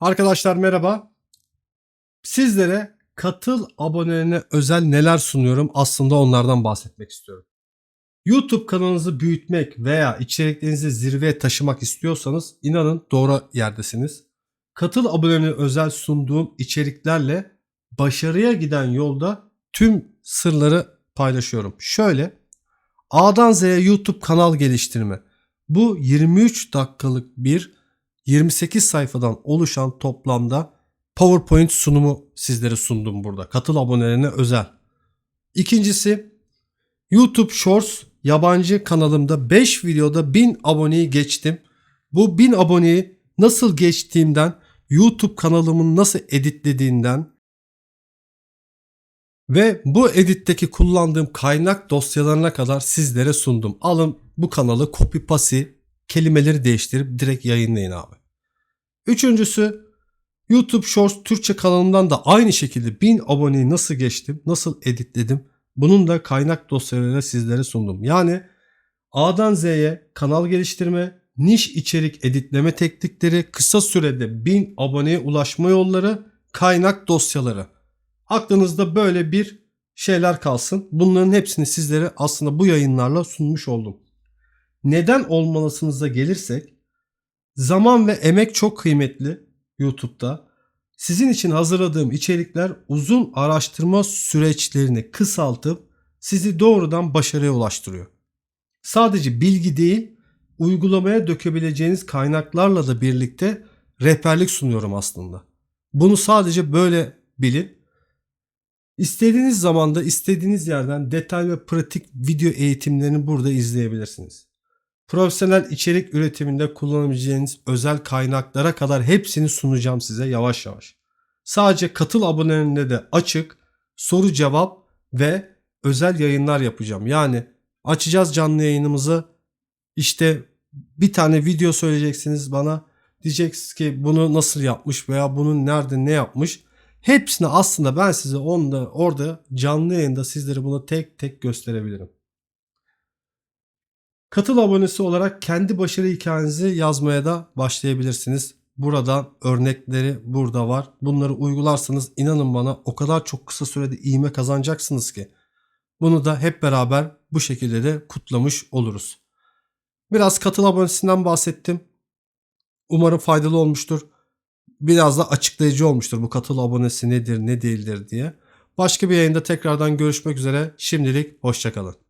Arkadaşlar merhaba. Sizlere katıl abonelerine özel neler sunuyorum aslında onlardan bahsetmek istiyorum. YouTube kanalınızı büyütmek veya içeriklerinizi zirveye taşımak istiyorsanız inanın doğru yerdesiniz. Katıl abonelerine özel sunduğum içeriklerle başarıya giden yolda tüm sırları paylaşıyorum. Şöyle A'dan Z'ye YouTube kanal geliştirme. Bu 23 dakikalık bir 28 sayfadan oluşan toplamda PowerPoint sunumu sizlere sundum burada. Katıl abonelerine özel. İkincisi YouTube Shorts yabancı kanalımda 5 videoda 1000 aboneyi geçtim. Bu 1000 aboneyi nasıl geçtiğimden, YouTube kanalımın nasıl editlediğinden ve bu editteki kullandığım kaynak dosyalarına kadar sizlere sundum. Alın bu kanalı copy paste kelimeleri değiştirip direkt yayınlayın abi. Üçüncüsü YouTube Shorts Türkçe kanalımdan da aynı şekilde 1000 aboneyi nasıl geçtim, nasıl editledim bunun da kaynak dosyalarıyla sizlere sundum. Yani A'dan Z'ye kanal geliştirme, niş içerik editleme teknikleri, kısa sürede 1000 aboneye ulaşma yolları, kaynak dosyaları. Aklınızda böyle bir şeyler kalsın. Bunların hepsini sizlere aslında bu yayınlarla sunmuş oldum. Neden olmalısınıza gelirsek zaman ve emek çok kıymetli YouTube'da. Sizin için hazırladığım içerikler uzun araştırma süreçlerini kısaltıp sizi doğrudan başarıya ulaştırıyor. Sadece bilgi değil, uygulamaya dökebileceğiniz kaynaklarla da birlikte rehberlik sunuyorum aslında. Bunu sadece böyle bilin. İstediğiniz zamanda istediğiniz yerden detay ve pratik video eğitimlerini burada izleyebilirsiniz. Profesyonel içerik üretiminde kullanabileceğiniz özel kaynaklara kadar hepsini sunacağım size yavaş yavaş. Sadece katıl abonelerinde de açık soru cevap ve özel yayınlar yapacağım. Yani açacağız canlı yayınımızı işte bir tane video söyleyeceksiniz bana. Diyeceksiniz ki bunu nasıl yapmış veya bunun nerede ne yapmış. Hepsini aslında ben size onda, orada canlı yayında sizlere bunu tek tek gösterebilirim. Katıl abonesi olarak kendi başarı hikayenizi yazmaya da başlayabilirsiniz. Burada örnekleri burada var. Bunları uygularsanız inanın bana o kadar çok kısa sürede iğme kazanacaksınız ki. Bunu da hep beraber bu şekilde de kutlamış oluruz. Biraz katıl abonesinden bahsettim. Umarım faydalı olmuştur. Biraz da açıklayıcı olmuştur bu katıl abonesi nedir ne değildir diye. Başka bir yayında tekrardan görüşmek üzere. Şimdilik hoşçakalın.